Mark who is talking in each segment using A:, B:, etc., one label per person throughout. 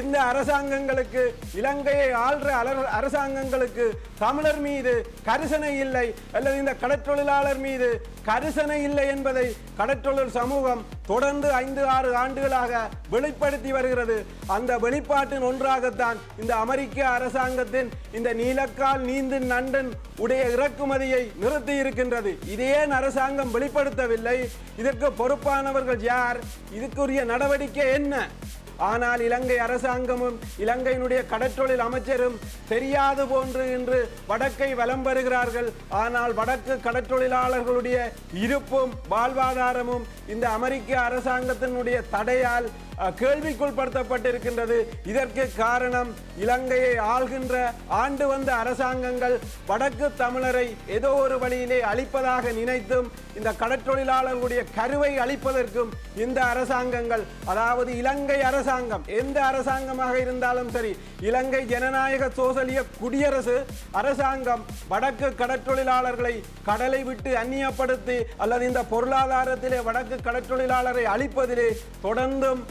A: இந்த அரசாங்கங்களுக்கு இலங்கையை ஆள்ற அரசாங்கங்களுக்கு தமிழர் மீது கரிசனை இல்லை அல்லது இந்த கடற்றொழிலாளர் மீது கரிசனை இல்லை என்பதை கடற்றொழில் சமூகம் தொடர்ந்து ஐந்து ஆறு ஆண்டுகளாக வெளிப்படுத்தி வருகிறது. அந்த வெளிப்பாட்டின் ஒன்றாகத்தான் இந்த அமெரிக்க அரசாங்கத்தின் இந்த நீலக்கால் நீந்து நண்டன் உடைய இறக்குமதியை நிறுத்தி இருக்கின்றது. இதே அரசாங்கம் வெளிப்படுத்தவில்லை. இதற்கு பொறுப்பானவர்கள் யார்? இதுக்குரிய நடவடிக்கை என்ன? ஆனால் இலங்கை அரசாங்கமும் இலங்கையினுடைய கடற்றொழில் அமைச்சரும் தெரியாது போன்று இன்று வடக்கை வலம் வருகிறார்கள். ஆனால் வடக்கு கடற்றொழிலாளர்களுடைய இருப்பும் வாழ்வாதாரமும் இந்த அமெரிக்க அரசாங்கத்தினுடைய தடையால் கேள்விக்குள்படுத்தப்பட்டிருக்கின்றது இதற்கு காரணம் இலங்கையை ஆள்கின்ற ஆண்டு வந்த அரசாங்கங்கள் வடக்கு தமிழரை ஏதோ ஒரு வழியிலே அழிப்பதாக நினைத்தும் இந்த கடற்றொழிலாளர்களுடைய கருவை அழிப்பதற்கும் இந்த அரசாங்கங்கள் அதாவது இலங்கை அரசாங்கம் எந்த அரசாங்கமாக இருந்தாலும் சரி இலங்கை ஜனநாயக சோசலிய குடியரசு அரசாங்கம் வடக்கு கடற்றொழிலாளர்களை கடலை விட்டு அந்நியப்படுத்தி அல்லது இந்த பொருளாதாரத்திலே வடக்கு கடற்றொழிலாளரை அழிப்பதிலே தொடர்ந்தும்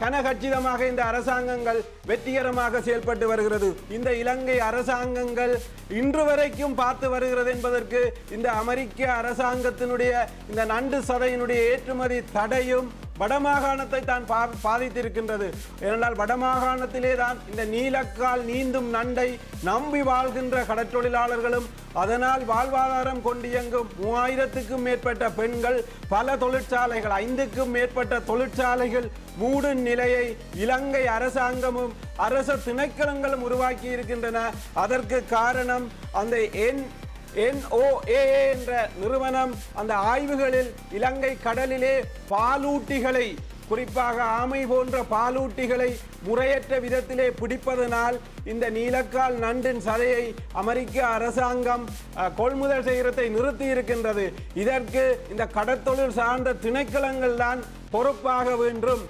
A: கனகச்சிதமாக இந்த அரசாங்கங்கள் வெற்றிகரமாக செயல்பட்டு வருகிறது. இந்த இலங்கை அரசாங்கங்கள் இன்று வரைக்கும் பார்த்து வருகிறது என்பதற்கு இந்த அமெரிக்க அரசாங்கத்தினுடைய இந்த நண்டு சதையினுடைய ஏற்றுமதி தடையும் வடமாகாணத்தை தான் பா- பாதித்திருக்கின்றது. ஏனென்றால் வடமாகாணத்திலே தான் இந்த நீலக்கால் நீந்தும் நண்டை நம்பி வாழ்கின்ற கடற்றொழிலாளர்களும் அதனால் வாழ்வாதாரம் கொண்டு இயங்கும் மூவாயிரத்துக்கும் மேற்பட்ட பெண்கள் பல தொழிற்சாலைகள் ஐந்துக்கும் மேற்பட்ட தொழிற்சாலைகள் மூடும் நிலையை இலங்கை அரசாங்கமும் அரச திணைக்களங்களும் உருவாக்கி இருக்கின்றன அதற்கு காரணம் அந்த என் NOAA என்ற நிறுவனம் அந்த ஆய்வுகளில் இலங்கை கடலிலே பாலூட்டிகளை குறிப்பாக ஆமை போன்ற பாலூட்டிகளை முறையற்ற விதத்திலே பிடிப்பதனால் இந்த நீலக்கால் நண்டின் சதையை அமெரிக்க அரசாங்கம் கொள்முதல் செய்கிறதை நிறுத்தி இருக்கின்றது இதற்கு இந்த கடற்தொழில் சார்ந்த திணைக்களங்கள் தான் பொறுப்பாக வேண்டும்.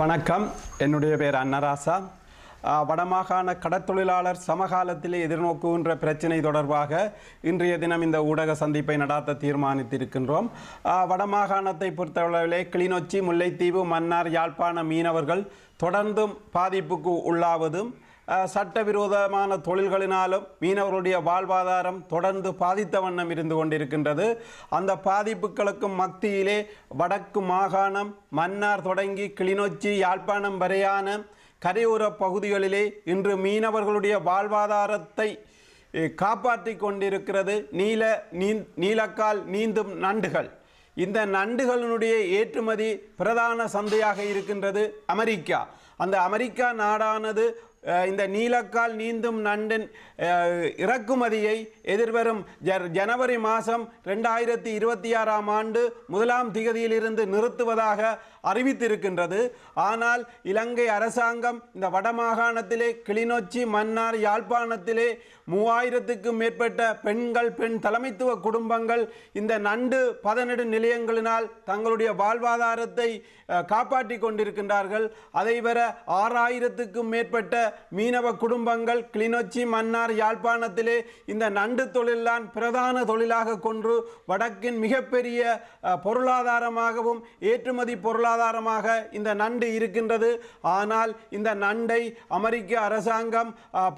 A: வணக்கம். என்னுடைய பேர் அன்னராசா. வடமாகாண கடற்தொழிலாளர் சமகாலத்திலே எதிர்நோக்குகின்ற பிரச்சினை தொடர்பாக இன்றைய தினம் இந்த ஊடக சந்திப்பை நடாத்த தீர்மானித்திருக்கின்றோம். வடமாகாணத்தை பொறுத்தளவிலே கிளிநொச்சி முல்லைத்தீவு மன்னார் யாழ்ப்பாண மீனவர்கள் தொடர்ந்தும் பாதிப்புக்கு உள்ளாவதும் சட்டவிரோதமான தொழில்களினாலும் மீனவர்களுடைய வாழ்வாதாரம் தொடர்ந்து பாதித்த வண்ணம் இருந்து கொண்டிருக்கின்றது. அந்த பாதிப்புகளுக்கும் மத்தியிலே வடக்கு மாகாணம் மன்னார் தொடங்கி கிளிநொச்சி யாழ்ப்பாணம் வரையான கரையோர பகுதிகளிலே இன்று மீனவர்களுடைய வாழ்வாதாரத்தை காப்பாற்றி கொண்டிருக்கிறது. நீல நீ நீலக்கால் நீந்தும் நண்டுகள். இந்த நண்டுகளினுடைய ஏற்றுமதி பிரதான சந்தையாக இருக்கின்றது அமெரிக்கா. அந்த அமெரிக்கா நாடானது இந்த நீலக்கால் நீந்தும் நண்டின் இறக்குமதியை எதிர்வரும் ஜனவரி மாதம் ரெண்டாயிரத்தி இருபத்தி ஆறாம் ஆண்டு முதலாம் திகதியிலிருந்து நிறுத்துவதாக அறிவித்திருக்கின்றது. ஆனால் இலங்கை அரசாங்கம் இந்த வடமாகாணத்திலே கிளிநொச்சி மன்னார் யாழ்ப்பாணத்திலே மூவாயிரத்துக்கும் மேற்பட்ட பெண்கள் பெண் தலைமைத்துவ குடும்பங்கள் இந்த நண்டு பதனெடு நிலையங்களினால் தங்களுடைய வாழ்வாதாரத்தை காப்பாற்றி காப்பாற்றிக் கொண்டிருக்கின்றார்கள். அதைவர ஆறாயிரத்துக்கும் மேற்பட்ட மீனவ குடும்பங்கள் கிளிநொச்சி மன்னார் யாழ்ப்பாணத்திலே இந்த நண்டு தொழில்தான் பிரதான தொழிலாக கொன்று வடக்கின் மிகப்பெரிய பொருளாதாரமாகவும் ஏற்றுமதி பொருளாதாரமாக இந்த நண்டு இருக்கின்றது. ஆனால் இந்த நண்டை அமெரிக்க அரசாங்கம்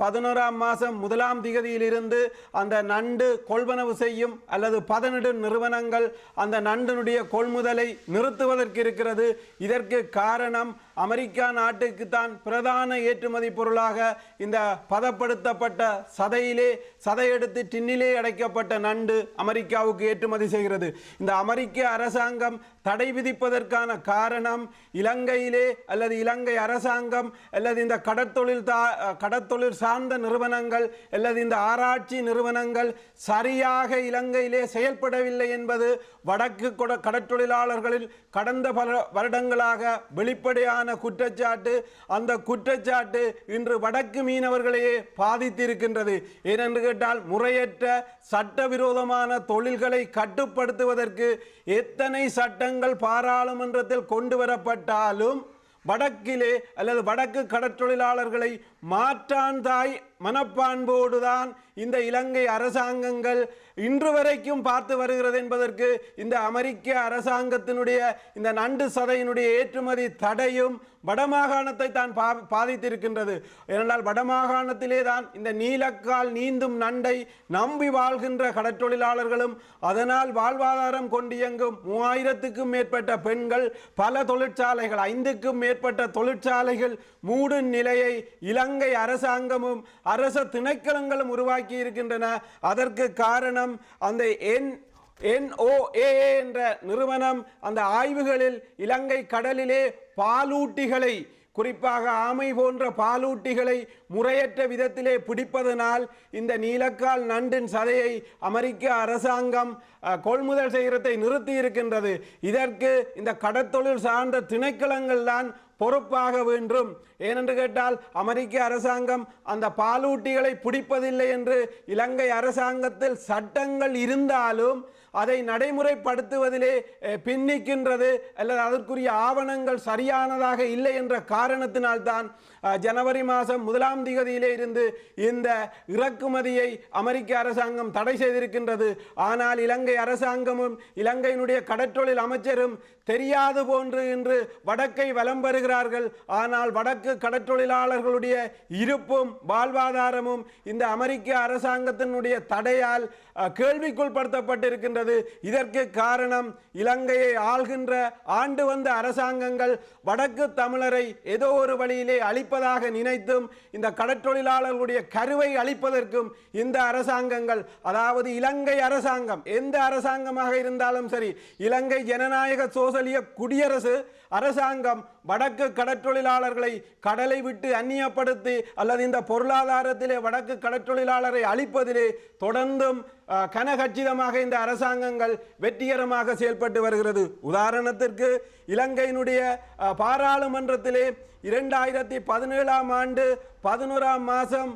A: பதினோராம் மாதம் முதலாம் திகதியிலிருந்து அந்த நண்டு கொள்வனவு செய்யும் அல்லது பதனிடும் நிறுவனங்கள் அந்த நண்டினுடைய கொள்முதலை நிறுத்துவதற்கு இருக்கிறது. இதற்கு காரணம் அமெரிக்கா நாட்டுக்கு தான் பிரதான ஏற்றுமதி பொருளாக இந்த பதப்படுத்தப்பட்ட சதையிலே சதையெடுத்து டின்னிலே அடைக்கப்பட்ட நண்டு அமெரிக்காவுக்கு ஏற்றுமதி செய்கிறது. இந்த அமெரிக்க அரசாங்கம் தடை விதிப்பதற்கான காரணம் இலங்கையிலே அல்லது இலங்கை அரசாங்கம் அல்லது இந்த கடற்தொழில் தா கடற்தொழில் சார்ந்த நிறுவனங்கள் அல்லது இந்த ஆராய்ச்சி நிறுவனங்கள் சரியாக இலங்கையிலே செயல்படவில்லை என்பது வடக்கு கொட- கடந்த பல வருடங்களாக வெளிப்படையான குற்றச்சாட்டு அந்த குற்றச்சாட்டு இன்று வடக்கு மீனவர்களையே பாதித்திருக்கின்றது. ஏனென்று கேட்டால் முறையற்ற சட்டவிரோதமான தொழில்களை கட்டுப்படுத்துவதற்கு எத்தனை சட்டங்கள் பாராளுமன்றத்தில் கொண்டு வரப்பட்டாலும் வடக்கிலே அல்லது வடக்கு கடற்றொழிலாளர்களை மாற்றான் தாய் மனப்பான்போடுதான் இந்த இலங்கை அரசாங்கங்கள் இன்று வரைக்கும் பார்த்து வருகிறது என்பதற்கு இந்த அமெரிக்க அரசாங்கத்தினுடைய இந்த நண்டு சதையினுடைய ஏற்றுமதி தடையும் வடமாகாணத்தை தான் பா பாதித்திருக்கின்றது. ஏனென்றால் வடமாகாணத்திலே தான் இந்த நீலக்கால் நீந்தும் நண்டை நம்பி வாழ்கின்ற கடற்றொழிலாளர்களும் அதனால் வாழ்வாதாரம் கொண்டியங்கும் மூவாயிரத்துக்கும் மேற்பட்ட பெண்கள் பல தொழிற்சாலைகள் ஐந்துக்கும் மேற்பட்ட தொழிற்சாலைகள் மூடும் நிலையை இலங்கை அரசாங்கமும் அரச திணைக்களங்களும் உருவாக்கி இருக்கின்றன. அதற்கு காரணம் அந்த என் என்ஓஏ என்ற நிறுவனம் அந்த ஆய்வுகளில் இலங்கை கடலிலே பாலூட்டிகளை குறிப்பாக ஆமை போன்ற பாலூட்டிகளை முறையற்ற விதத்திலே பிடிப்பதனால் இந்த நீலக்கால் நண்டின் சதையை அமெரிக்க அரசாங்கம் கொள்முதல் செய்கிறதை நிறுத்தி இருக்கின்றது. இதற்கு இந்த கடற்தொழில் சார்ந்த திணைக்களங்கள் தான் பொறுப்பாக வேண்டும். ஏனென்று கேட்டால் அமெரிக்க அரசாங்கம் அந்த பாலூட்டிகளை பிடிப்பதில்லை என்று இலங்கை அரசாங்கத்தில் சட்டங்கள் இருந்தாலும் அதை நடைமுறைப்படுத்துவதிலே பின்னிக்கின்றது. அல்லது அதற்குரிய ஆவணங்கள் சரியானதாக இல்லை என்ற காரணத்தினால்தான் ஜனவரி மாதம் முதலாம் திகதியிலே இருந்து இந்த இறக்குமதியை அமெரிக்க அரசாங்கம் தடை செய்திருக்கின்றது. ஆனால் இலங்கை அரசாங்கமும் இலங்கையினுடைய கடற்றொழில் அமைச்சரும் தெரியாது போன்று இன்று வடக்கை வலம் வருகிறார்கள். ஆனால் வடக்கு கடற்றொழிலாளர்களுடைய இருப்பும் வாழ்வாதாரமும் இந்த அமெரிக்க அரசாங்கத்தினுடைய தடையால் அஹ், வருகிறது இதற்கு காரணம் இலங்கையை ஆள்கின்ற ஆண்டு வந்த அரசாங்கங்கள் வடக்கு தமிழரை ஏதோ ஒரு வழியிலே அழிப்பதாக நினைத்தும் இந்த கடற்றொழிலாளர்களுடைய கருவை அழிப்பதற்கும் இந்த அரசாங்கங்கள் அதாவது இலங்கை அரசாங்கம் எந்த அரசாங்கமாக இருந்தாலும் சரி இலங்கை ஜனநாயக சோசலிய குடியரசு அரசாங்கம் வடக்கு கடற்றொழிலாளர்களை கடலை விட்டு அந்நியப்படுத்தி அல்லது இந்த பொருளாதாரத்திலே வடக்கு கடற்றொழிலாளரை அழிப்பதிலே தொடர்ந்தும் கனகச்சிதமாக இந்த அரசாங்கங்கள் வெற்றிகரமாக செயல்பட்டு வருகிறது. உதாரணத்திற்கு இலங்கையினுடைய பாராளுமன்றத்திலே இரண்டாயிரத்தி பதினேழாம் ஆண்டு பதினோராம் மாதம்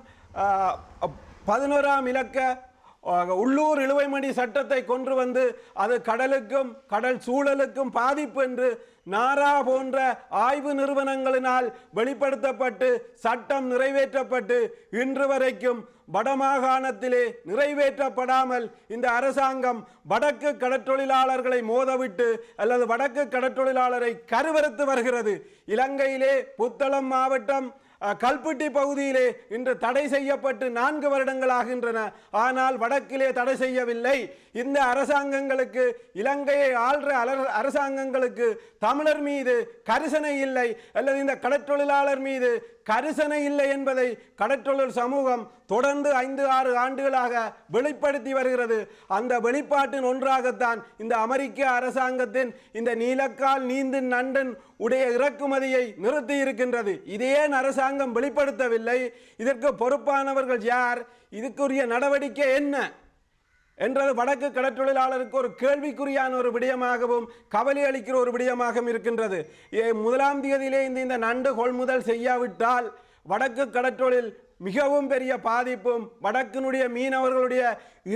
A: பதினோராம் இலக்க உள்ளூர் இழுவைமணி சட்டத்தை கொண்டு வந்து அது கடலுக்கும் கடல் சூழலுக்கும் பாதிப்பு என்று நாரா போன்ற ஆய்வு நிறுவனங்களினால் வெளிப்படுத்தப்பட்டு சட்டம் நிறைவேற்றப்பட்டு இன்று வரைக்கும் வடமாகாணத்திலே நிறைவேற்றப்படாமல் இந்த அரசாங்கம் வடக்கு கடற்றொழிலாளர்களை மோதவிட்டு அல்லது வடக்கு கடற்றொழிலாளரை கருவறுத்து வருகிறது. இலங்கையிலே புத்தளம் மாவட்டம் கல்பட்டி பகுதியிலே இன்று தடை செய்யப்பட்டு நான்கு வருடங்கள் ஆகின்றன. ஆனால் வடக்கிலே தடை செய்யவில்லை. இந்த அரசாங்கங்களுக்கு இலங்கையை ஆள்ற அரசாங்கங்களுக்கு தமிழர் மீது கரிசனை இல்லை. அல்லது இந்த கடற்றொழிலாளர் மீது கரிசனை இல்லை என்பதை கடற்றொழில் சமூகம் தொடர்ந்து ஐந்து ஆறு ஆண்டுகளாக வெளிப்படுத்தி வருகிறது. அந்த வெளிப்பாட்டின் ஒன்றாகத்தான் இந்த அமெரிக்க அரசாங்கத்தின் இந்த நீலக்கால் நீந்தின் நண்டன் உடைய இறக்குமதியை நிறுத்தி இருக்கின்றது. இதே அரசாங்கம் வெளிப்படுத்தவில்லை. இதற்கு பொறுப்பானவர்கள் யார்? இதுக்குரிய நடவடிக்கை என்ன? என்றது வடக்கு கடற்றொழிலாளருக்கு ஒரு கேள்விக்குறியான ஒரு விடயமாகவும் கவலை அளிக்கிற ஒரு விடயமாகவும் இருக்கின்றது. முதலாம் தேதியிலே இந்த இந்த நண்டு கொள்முதல் செய்யாவிட்டால் வடக்கு கடற்றொழில் மிகவும் பெரிய பாதிப்பும் வடக்கினுடைய மீனவர்களுடைய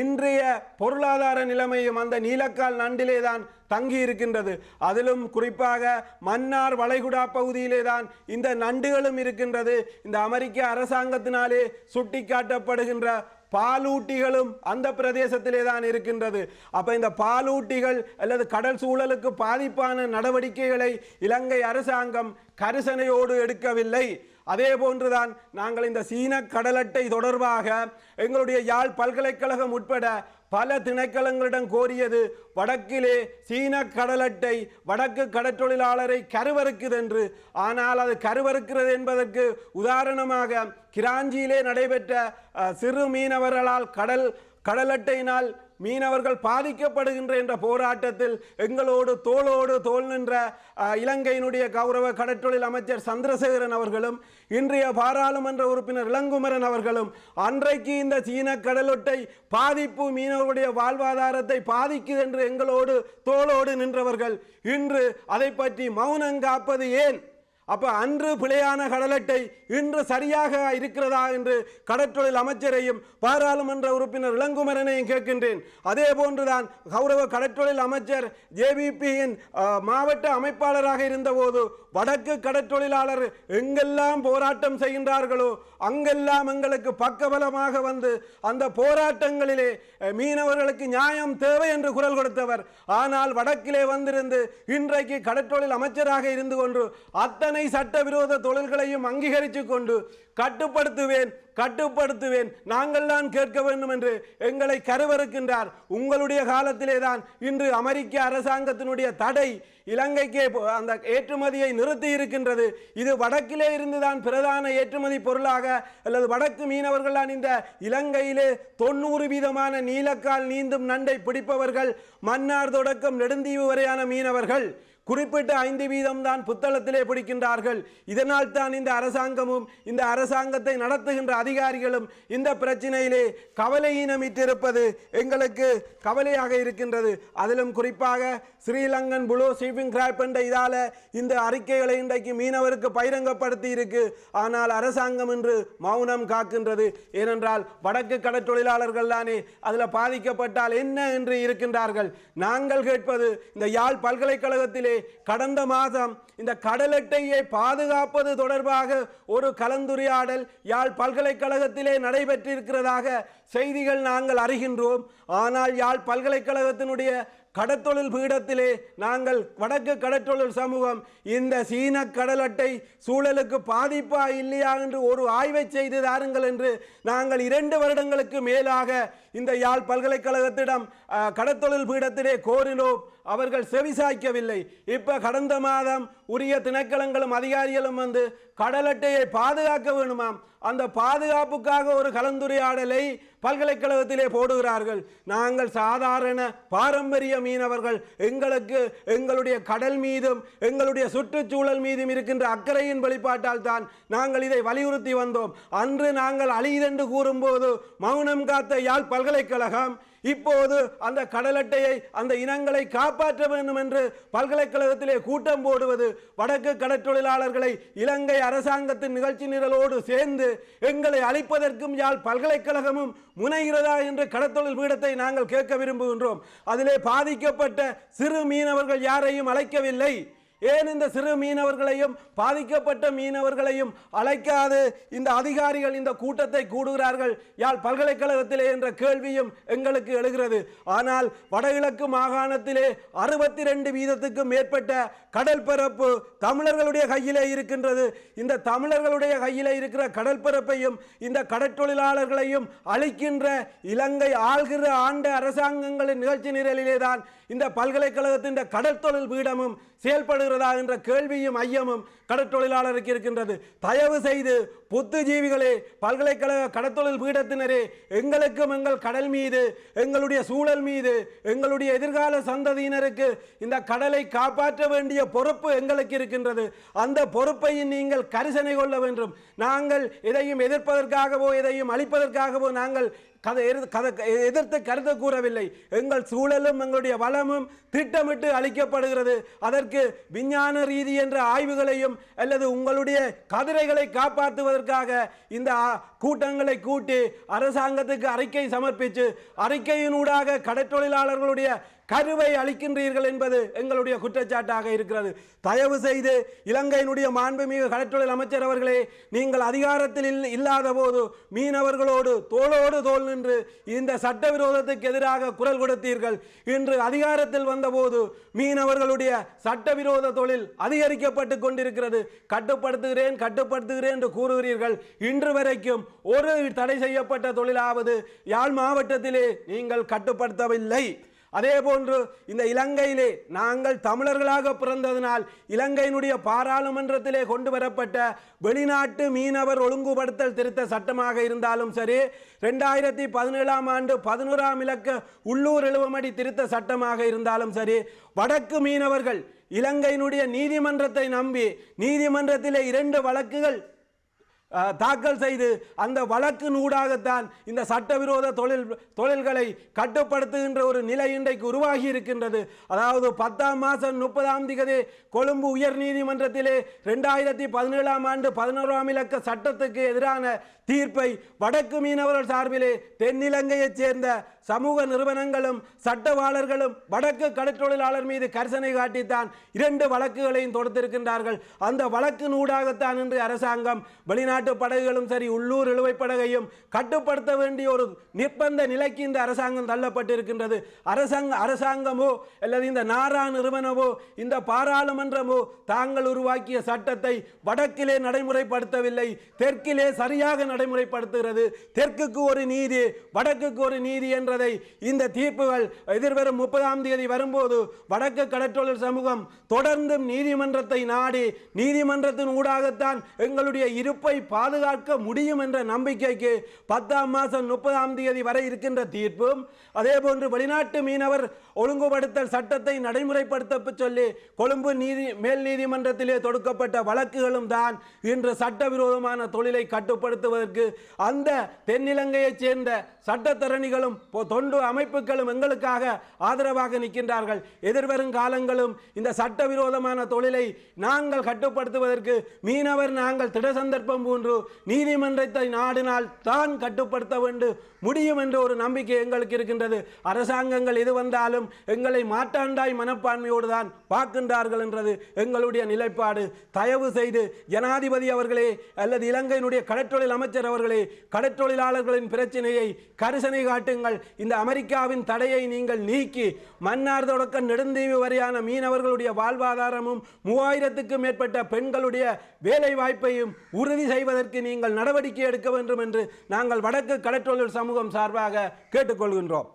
A: இன்றைய பொருளாதார நிலைமையும் அந்த நீலக்கால் நண்டிலே தான் தங்கி இருக்கின்றது அதிலும் குறிப்பாக மன்னார் வளைகுடா பகுதியிலே தான் இந்த நண்டுகளும் இருக்கின்றது. இந்த அமெரிக்க அரசாங்கத்தினாலே சுட்டிக்காட்டப்படுகின்ற பாலூட்டிகளும் அந்த பிரதேசத்திலே தான் இருக்கின்றது. அப்போ இந்த பாலூட்டிகள் அல்லது கடல் சூழலுக்கு பாதிப்பான நடவடிக்கைகளை இலங்கை அரசாங்கம் கரிசனையோடு எடுக்கவில்லை. அதே போன்றுதான் நாங்கள் இந்த சீன கடலட்டை தொடர்பாக எங்களுடைய யாழ் பல்கலைக்கழகம் உட்பட பல திணைக்களங்களிடம் கோரியது வடக்கிலே சீன கடலட்டை வடக்கு கடற்றொழிலாளரை கருவறுக்குது என்று ஆனால் அது கருவறுக்கிறது என்பதற்கு உதாரணமாக கிராஞ்சியிலே நடைபெற்ற சிறு மீனவர்களால் கடல் கடலட்டையினால் மீனவர்கள் பாதிக்கப்படுகின்ற என்ற போராட்டத்தில் எங்களோடு தோளோடு தோள் நின்ற இலங்கையினுடைய கௌரவ கடற்றொழில் அமைச்சர் சந்திரசேகரன் அவர்களும் இன்றைய பாராளுமன்ற உறுப்பினர் இளங்குமரன் அவர்களும் அன்றைக்கு இந்த சீன கடலொட்டை பாதிப்பு மீனவர்களுடைய வாழ்வாதாரத்தை பாதிக்குது என்று எங்களோடு தோளோடு நின்றவர்கள் இன்று அதை பற்றி மௌனம் காப்பது ஏன்? அப்போ அன்று பிழையான கடலட்டை இன்று சரியாக இருக்கிறதா என்று கடற்றொழில் அமைச்சரையும் பாராளுமன்ற உறுப்பினர் இளங்குமரனையும் கேட்கின்றேன். அதே போன்றுதான் கௌரவ கடற்றொழில் அமைச்சர் ஜேவிபியின் மாவட்ட அமைப்பாளராக இருந்தபோது வடக்கு கடற்றொழிலாளர் எங்கெல்லாம் போராட்டம் செய்கின்றார்களோ அங்கெல்லாம் எங்களுக்கு பக்கபலமாக வந்து அந்த போராட்டங்களிலே மீனவர்களுக்கு நியாயம் தேவை என்று குரல் கொடுத்தவர். ஆனால் வடக்கிலே வந்திருந்து இன்றைக்கு கடற்றொழில் அமைச்சராக இருந்து கொண்டு அத்தனை சட்டவிரோத தொழில்களையும் அங்கீகரித்து கொண்டு கட்டுப்படுத்துவேன் கட்டுப்படுத்துவேன். நாங்கள் தான் கேட்க வேண்டும் என்று எங்களை கருவறுக்கின்றார். உங்களுடைய காலத்திலே தான் இன்று அமெரிக்க அரசாங்கத்தினுடைய தடை இலங்கைக்கே அந்த ஏற்றுமதியை நிறுத்தி இருக்கின்றது. இது வடக்கிலே இருந்துதான் பிரதான ஏற்றுமதி பொருளாக அல்லது வடக்கு மீனவர்கள் தான் இந்த இலங்கையிலே தொண்ணூறு வீதமான நீலக்கால் நீந்தும் நண்டை பிடிப்பவர்கள் மன்னார் தொடக்கம் நெடுந்தீவு வரையான மீனவர்கள். குறிப்பிட்ட ஐந்து வீதம் தான் புத்தளத்திலே பிடிக்கின்றார்கள். இதனால் தான் இந்த அரசாங்கமும் இந்த அரசாங்கத்தை நடத்துகின்ற அதிகாரிகளும் இந்த பிரச்சினையிலே கவலையினமிட்டிருப்பது எங்களுக்கு கவலையாக இருக்கின்றது. அதிலும் குறிப்பாக ஸ்ரீலங்கன் புளூ ஷிப்பிங் கிராப் என்ற இதால் இந்த அறிக்கைகளை இன்றைக்கு மீனவருக்கு பகிரங்கப்படுத்தி இருக்கு. ஆனால் அரசாங்கம் இன்று மௌனம் காக்கின்றது. ஏனென்றால் வடக்கு கடற்தொழிலாளர்கள் தானே அதில் பாதிக்கப்பட்டால் என்ன என்று இருக்கின்றார்கள். நாங்கள் கேட்பது இந்த யாழ் பல்கலைக்கழகத்திலே கடந்த மாதம் இந்த கடலட்டையை பாதுகாப்பது தொடர்பாக ஒரு கலந்துரையாடல் யாழ் பல்கலைக்கழகத்திலே நடைபெற்றிருக்கிறதாக செய்திகள் நாங்கள் அறிகின்றோம். ஆனால் யாழ் பல்கலைக்கழகத்தினுடைய கடத்தொழில் பீடத்திலே நாங்கள் வடக்கு கடற்றொழில் சமூகம் இந்த சீன கடல் அட்டை சூழலுக்கு பாதிப்பா இல்லையா என்று ஒரு ஆய்வை செய்து தாருங்கள் என்று நாங்கள் இரண்டு வருடங்களுக்கு மேலாக இந்த யாழ் பல்கலைக்கழகத்திடம் கடத்தொழில் பீடத்திலே கோரினோம் அவர்கள் செவிசாய்க்கவில்லை. இப்ப கடந்த மாதம் உரிய திணைக்களங்களும் அதிகாரிகளும் வந்து கடல் அட்டையை பாதுகாக்க வேணுமாம். அந்த பாதுகாப்புக்காக ஒரு கலந்துரையாடலை பல்கலைக்கழகத்திலே போடுகிறார்கள். நாங்கள் சாதாரண பாரம்பரிய மீனவர்கள். எங்களுக்கு எங்களுடைய கடல் மீதும் எங்களுடைய சுற்றுச்சூழல் மீதும் இருக்கின்ற அக்கறையின் வெளிப்பாட்டால் தான் நாங்கள் இதை வலியுறுத்தி வந்தோம். அன்று நாங்கள் அழிதென்று கூறும்போது மௌனம் காத்த யாழ் பல்கலைக்கழகம் இப்போது அந்த கடலட்டையை அந்த இனங்களை காப்பாற்ற வேண்டும் என்று பல்கலைக்கழகத்திலே கூட்டம் போடுவது வடக்கு கடற்தொழிலாளர்களை இலங்கை அரசாங்கத்தின் நிகழ்ச்சி நிரலோடு சேர்ந்து எங்களை அழிப்பதற்கும் யாழ் பல்கலைக்கழகமும் முனைகிறதா என்று கடத்தொழில் பீடத்தை நாங்கள் கேட்க விரும்புகின்றோம். அதிலே பாதிக்கப்பட்ட சிறு மீனவர்கள் யாரையும் அழைக்கவில்லை. ஏன் இந்த சிறு மீனவர்களையும் பாதிக்கப்பட்ட மீனவர்களையும் அழைக்காது? இந்த அதிகாரிகள் இந்த கூட்டத்தை கூடுகிறார்கள். யாழ் பல்கலைக்கழகத்திலே என்ற கேள்வியும் எங்களுக்கு எழுகிறது. ஆனால் வடகிழக்கு மாகாணத்திலே அறுபத்தி ரெண்டு வீதத்துக்கும் மேற்பட்ட கடல் பரப்பு தமிழர்களுடைய கையிலே இருக்கின்றது. இந்த தமிழர்களுடைய கையிலே இருக்கிற கடல் பரப்பையும் இந்த கடற்தொழிலாளர்களையும் அழிக்கின்ற இலங்கை ஆள்கிற ஆண்ட அரசாங்கங்களின் நிகழ்ச்சி நிரலிலே தான் இந்த பல்கலைக்கழகத்தின் கடல் கடற்தொழில் பீடமும் செயல்படுகிறதா என்ற கேள்வியும் ஐயமும் கடற்தொழிலாளருக்கு இருக்கின்றது. தயவு செய்து புத்துஜீவிகளே பல்கலைக்கழக கடற்தொழில் பீடத்தினரே எங்களுக்கும் எங்கள் கடல் மீது எங்களுடைய சூழல் மீது எங்களுடைய எதிர்கால சந்ததியினருக்கு இந்த கடலை காப்பாற்ற வேண்டிய பொறுப்பு எங்களுக்கு இருக்கின்றது. அந்த பொறுப்பை நீங்கள் கரிசனை கொள்ள வேண்டும். நாங்கள் எதையும் எதிர்ப்பதற்காகவோ எதையும் அழிப்பதற்காகவோ நாங்கள் கதை கதை எதிர்த்து கருத்து கூறவில்லை. எங்கள் சூழலும் எங்களுடைய வளமும் திட்டமிட்டு அளிக்கப்படுகிறது. அதற்கு விஞ்ஞான ரீதி என்ற ஆய்வுகளையும் அல்லது உங்களுடைய கதிரைகளை காப்பாற்றுவதற்காக இந்த கூட்டங்களை கூட்டி அரசாங்கத்துக்கு அறிக்கை சமர்ப்பித்து அறிக்கையினூடாக கடற்தொழிலாளர்களுடைய கருவை அளிக்கின்றீர்கள் என்பது எங்களுடைய குற்றச்சாட்டாக இருக்கிறது. தயவு செய்து இலங்கையினுடைய மாண்புமிகு கடற்றொழில் அமைச்சர் அவர்களே நீங்கள் அதிகாரத்தில் இல்லாத போது மீனவர்களோடு தோளோடு தோள் நின்று இந்த சட்டவிரோதத்துக்கு எதிராக குரல் கொடுத்தீர்கள். இன்று அதிகாரத்தில் வந்தபோது மீனவர்களுடைய சட்டவிரோத தொழில் அதிகரிக்கப்பட்டு கொண்டிருக்கிறது. கட்டுப்படுத்துகிறேன் கட்டுப்படுத்துகிறேன் என்று கூறுகிறீர்கள். இன்று வரைக்கும் ஒரு தடை செய்யப்பட்ட தொழிலாவது யாழ் மாவட்டத்திலே நீங்கள் கட்டுப்படுத்தவில்லை. அதே போன்று இந்த இலங்கையிலே நாங்கள் தமிழர்களாக பிறந்ததினால் இலங்கையினுடைய பாராளுமன்றத்திலே கொண்டு வரப்பட்ட வெளிநாட்டு மீனவர் ஒழுங்குபடுத்தல் திருத்த சட்டமாக இருந்தாலும் சரி ரெண்டாயிரத்தி பதினேழாம் ஆண்டு பதினோராம் இலக்க உள்ளூர் எழுவமடி திருத்த சட்டமாக இருந்தாலும் சரி வடக்கு மீனவர்கள் இலங்கையினுடைய நீதிமன்றத்தை நம்பி நீதிமன்றத்திலே இரண்டு வழக்குகள் தாக்கல் செய்து அந்த வழக்கின் ஊடாகத்தான் இந்த சட்டவிரோத தொழில் தொழில்களை கட்டுப்படுத்துகின்ற ஒரு நிலை இன்றைக்கு உருவாகி இருக்கின்றது. அதாவது பத்தாம் மாதம் முப்பதாம் திகதி கொழும்பு உயர் நீதிமன்றத்திலே ரெண்டாயிரத்தி பதினேழாம் ஆண்டு பதினோராம் இலக்க சட்டத்துக்கு எதிரான தீர்ப்பை வடக்கு மீனவர்கள் சார்பிலே தென்னிலங்கையைச் சேர்ந்த சமூக நிறுவனங்களும் சட்டவாளர்களும் வடக்கு கடற்றொழிலாளர் மீது கரிசனை காட்டித்தான் இரண்டு வழக்குகளையும் தொடுத்திருக்கின்றார்கள். அந்த வழக்கின் ஊடாகத்தான் இன்று அரசாங்கம் வெளிநாட்டு படகுகளும் சரி உள்ளூர் இழுவை படகையும் கட்டுப்படுத்த வேண்டிய ஒரு நிர்பந்த நிலைக்கு இந்த அரசாங்கம் தள்ளப்பட்டிருக்கின்றது. அரசாங்க அரசாங்கமோ அல்லது இந்த நாரா நிறுவனமோ இந்த பாராளுமன்றமோ தாங்கள் உருவாக்கிய சட்டத்தை வடக்கிலே நடைமுறைப்படுத்தவில்லை தெற்கிலே சரியாக நடைமுறைப்படுத்துகிறது. தெற்குக்கு ஒரு நீதி வடக்குக்கு ஒரு நீதி என்றதை இந்த தீர்ப்புகள் எதிர்வரும் முப்பதாம் தேதி வரும்போது வடக்கு கடற்றொழில் சமூகம் தொடர்ந்தும் நீதிமன்றத்தை நாடி நீதிமன்றத்தின் ஊடாகத்தான் எங்களுடைய இருப்பை பாதுகாக்க முடியும் என்ற நம்பிக்கைக்கு பத்தாம் மாதம் முப்பதாம் தேதி வரை இருக்கின்ற தீர்ப்பும் அதேபோன்று வெளிநாட்டு மீனவர் ஒழுங்குபடுத்தல் சட்டத்தை நடைமுறைப்படுத்த சொல்லி கொழும்பு நீதி மேல் நீதிமன்றத்திலே தொடுக்கப்பட்ட வழக்குகளும் தான் இன்று சட்டவிரோதமான தொழிலை கட்டுப்படுத்துவதற்கு அந்த தென்னிலங்கையைச் சேர்ந்த சட்டத்தரணிகளும் தொண்டு அமைப்புகளும் எங்களுக்காக ஆதரவாக நிற்கின்றார்கள். எதிர்வரும் காலங்களும் இந்த சட்டவிரோதமான தொழிலை நாங்கள் கட்டுப்படுத்துவதற்கு மீனவர் நாங்கள் திட சந்தர்ப்பம் போன்று நீதிமன்றத்தை நாடினால் தான் கட்டுப்படுத்த வேண்டும் முடியும் என்ற ஒரு நம்பிக்கை எங்களுக்கு இருக்கின்றது. அரசாங்கங்கள் எது வந்தாலும் எங்களை மாட்டாண்டாய் மனப்பான்மையோடு தான் பார்க்கின்றார்கள் என்றது எங்களுடைய நிலைப்பாடு. தயவு செய்து ஜனாதிபதி அவர்களே அல்லது இலங்கையினுடைய கடற்றொழில் அமைச்சர் அவர்களே கடற்றொழிலாளர்களின் பிரச்சனையை கரிசனை காட்டுங்கள். இந்த அமெரிக்காவின் தடையை நீங்கள் நீக்கி மன்னார் தொடக்க நெடுந்தீவு வரையான மீனவர்களுடைய வாழ்வாதாரமும் மூவாயிரத்துக்கும் மேற்பட்ட பெண்களுடைய வேலை வாய்ப்பையும் உறுதி செய்வதற்கு நீங்கள் நடவடிக்கை எடுக்க வேண்டும் என்று நாங்கள் வடக்கு கடற்றொழில் சமூகம் சார்பாக கேட்டுக்கொள்கின்றோம்.